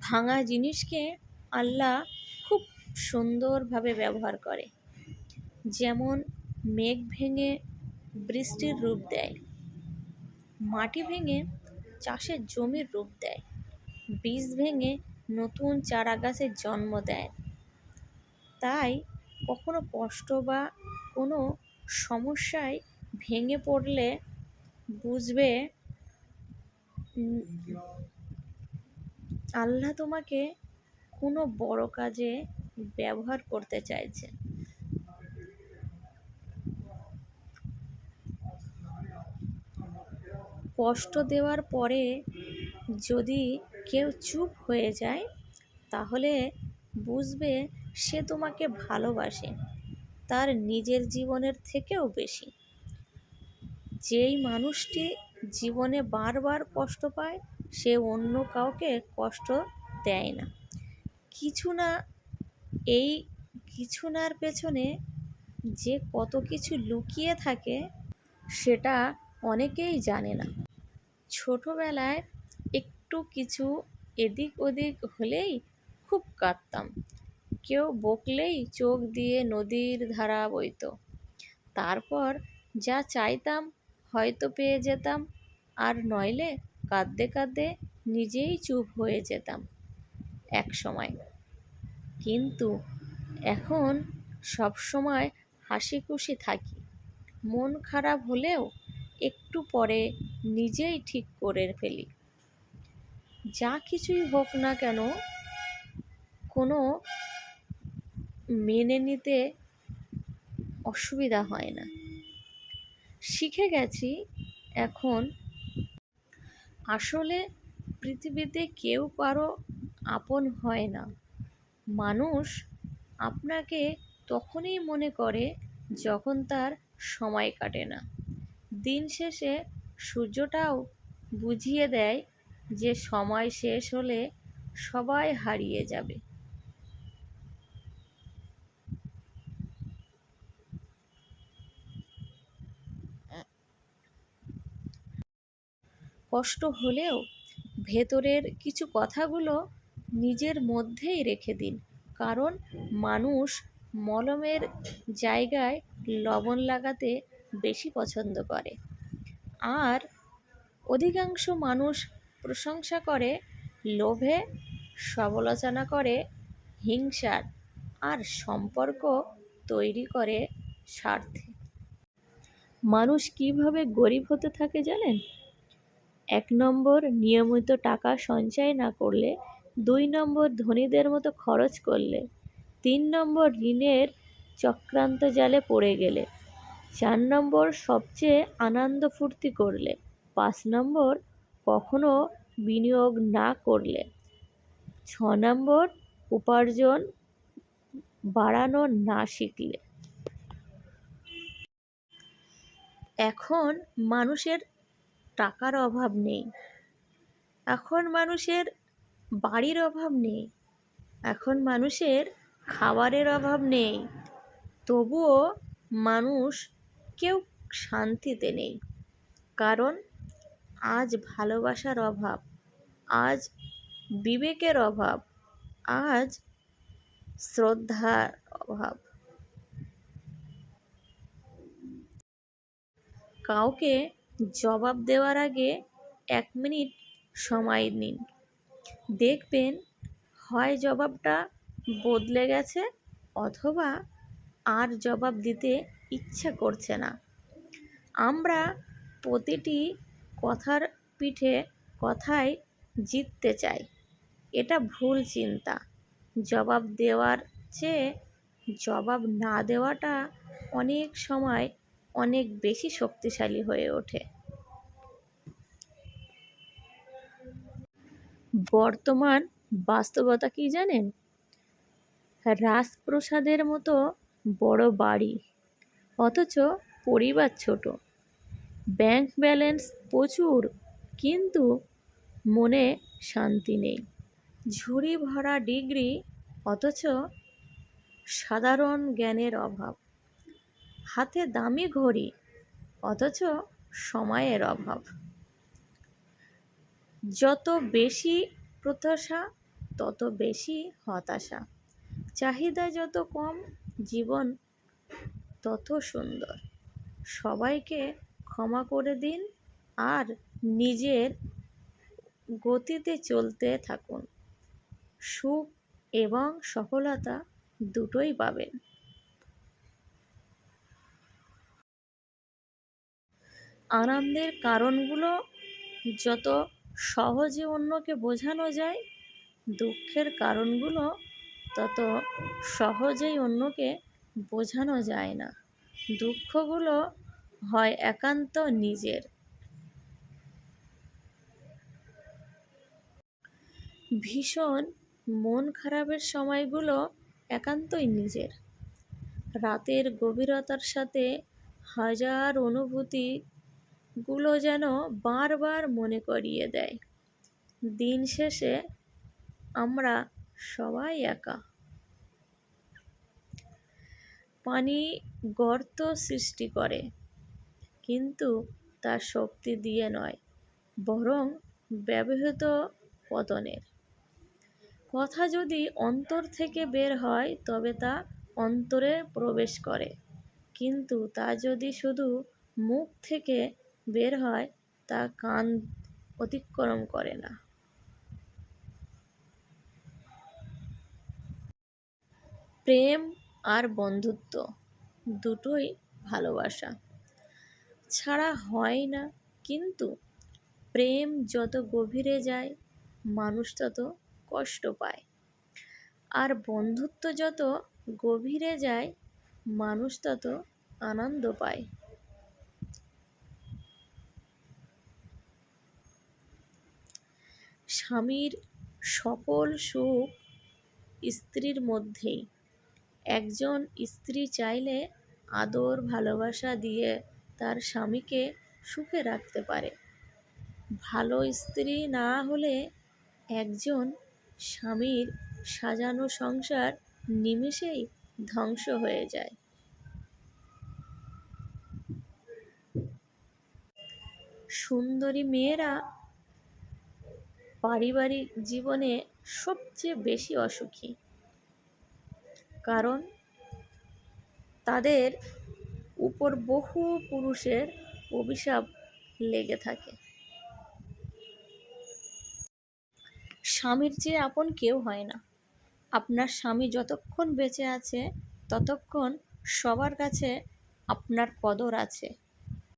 ভাঙা জিনিসকে আল্লাহ খুব সুন্দরভাবে ব্যবহার করে। যেমন মেঘ ভেঙে বৃষ্টির রূপ দেয়, মাটি ভেঙে চাষের জমির রূপ দেয়, বীজ ভেঙে নতুন চারা গাছের জন্ম দেয়। তাই কখনো কষ্ট বা কোনো সমস্যায় ভেঙে পড়লে বুঝবে আল্লাহ তোমাকে কোনো বড় কাজে ব্যবহার করতে চাইছে কষ্ট দেওয়ার পরে যদি কেউ চুপ হয়ে যায়, তাহলে বুঝবে সে তোমাকে ভালোবাসে, তার নিজের জীবনের থেকেও বেশি। যেই মানুষটি জীবনে বারবার কষ্ট পায় সে অন্য কাউকে কষ্ট দেয় না। কিছু না, এই কিছু নার পেছনে যে কত কিছু লুকিয়ে থাকে, সেটা অনেকেই জানে না। ছোটবেলায় একটু কিছু এদিক ওদিক হলেই খুব কাঁদতাম। কেউ বকলেই চোখ দিয়ে নদীর ধারা বইতো। তারপর যা চাইতাম হয়তো পেয়ে যেতাম, আর নইলে কাঁদতে কাঁদতে নিজেই চুপ হয়ে যেতাম এক সময়। কিন্তু এখন সব সময় হাসি খুশি থাকি। মন খারাপ হলেও একটু পরে নিজেই ঠিক করে ফেলি। যা কিছুই হোক না কেন, কোনো মেনে নিতে অসুবিধা হয় না। শিখে গেছি এখন আসলে পৃথিবীতে কেউ কারও আপন হয় না। মানুষ আপনাকে তখনই মনে করে যখন তার সময় কাটে না। দিন শেষে সূর্যটাও বুঝিয়ে দেয় যে সময় শেষ হলে সবাই হারিয়ে যাবে। কষ্ট হলেও ভেতরের কিছু কথাগুলো নিজের মধ্যেই রেখে দিন। কারণ মানুষ মলমের জায়গায় লবণ লাগাতে বেশি পছন্দ করে। আর অধিকাংশ মানুষ প্রশংসা করে, লোভে সমালোচনা করে, হিংসার আর সম্পর্ক তৈরি করে স্বার্থে। মানুষ কীভাবে গরিব হতে থাকে জানেন? এক নম্বর নিয়মিত টাকা সঞ্চয় না করলে, দুই নম্বর ধনীদের মতো খরচ করলে, তিন নম্বর ঋণের চক্রান্ত জালে পড়ে গেলে, চার নম্বর সবচেয়ে আনন্দ ফুর্তি করলে, পাঁচ নম্বর কখনো বিনিয়োগ না করলে, ছ নম্বর উপার্জন বাড়ানো না শিখলে। এখন মানুষের টাকার অভাব নেই। এখন মানুষের বাড়ির অভাব নেই। এখন মানুষের খাবারের অভাব নেই। তবুও মানুষ কেউ শান্তিতে নেই। কারণ আজ ভালোবাসার অভাব, আজ বিবেকের অভাব, আজ শ্রদ্ধার অভাব। কাউকে জবাব দেওয়ার আগে এক মিনিট সময় নিন। দেখবেন হয় জবাবটা বদলে গেছে অথবা আর জবাব দিতে ইচ্ছা করছে না। আমরা প্রতিটি কথার পিঠে কথায় জিততে চাই। এটা ভুল চিন্তা। জবাব দেওয়ার চেয়ে জবাব না দেওয়াটা অনেক সময় অনেক বেশি শক্তিশালী হয়ে ওঠে। বর্তমান বাস্তবতা কি জানেন? রাজপ্রসাদের মতো বড় বাড়ি, অথচ পরিবার ছোট। ব্যাংক ব্যালেন্স প্রচুর, কিন্তু মনে শান্তি নেই। ঝুড়ি ভরা ডিগ্রি, অথচ সাধারণ জ্ঞানের অভাব। হাতে দামি ঘড়ি, অথচ সময়ের অভাব। যত বেশি প্রত্যাশা, তত বেশি হতাশা। চাহিদা যত কম, জীবন তত সুন্দর। সবাইকে ক্ষমা করে দিন আর নিজের গতিতে চলতে থাকুন। সুখ এবং সফলতা দুটোই পাবেন। আনন্দের কারণগুলো যত সহজে অন্যকে বোঝানো যায়। দুঃখের কারণগুলো তত সহজেই অন্যকে বোঝানো যায় না। দুঃখগুলো হয় একান্ত নিজের। ভীষণ মন খারাপের সময়গুলো একান্তই নিজের। রাতের গভীরতার সাথে হাজার অনুভূতিগুলো যেন বারবার মনে করিয়ে দেয়। দিন শেষে আমরা সবাই একা। পানি গর্ত সৃষ্টি করে, কিন্তু তার শক্তি দিয়ে নয়, বরং ব্যবহৃত পতনের। কথা যদি অন্তর থেকে বের হয়, তবে তা অন্তরে প্রবেশ করে, কিন্তু তা যদি শুধু মুখ থেকে বের হয়, তা কান অতিক্রম করে না। প্রেম আর বন্ধুত্ব দুটোই ভালোবাসা। ছাড়া হয় না, কিন্তু প্রেম যত গভীরে যায়, মানুষ তত কষ্ট পায়। আর বন্ধুত্ব যত গভীরে যায়, মানুষ তত আনন্দ পায়। স্বামীর সকল সুখ স্ত্রীর মধ্যেই। একজন স্ত্রী চাইলে আদর, ভালোবাসা দিয়ে তার স্বামীকে সুখে রাখতে পারে। ভালো স্ত্রী না হলে একজন স্বামীর সাজানো সংসার নিমেষেই ধ্বংস হয়ে যায়। সুন্দরী মেয়েরা পারিবারিক জীবনে সবচেয়ে বেশি অসুখী। কারণ তাদের উপর বহু পুরুষের অভিশাপ লেগে থাকে। স্বামীর চেয়ে আপন কেউ হয় না। আপনার স্বামী যতক্ষণ বেঁচে আছে, ততক্ষণ সবার কাছে আপনার কদর আছে।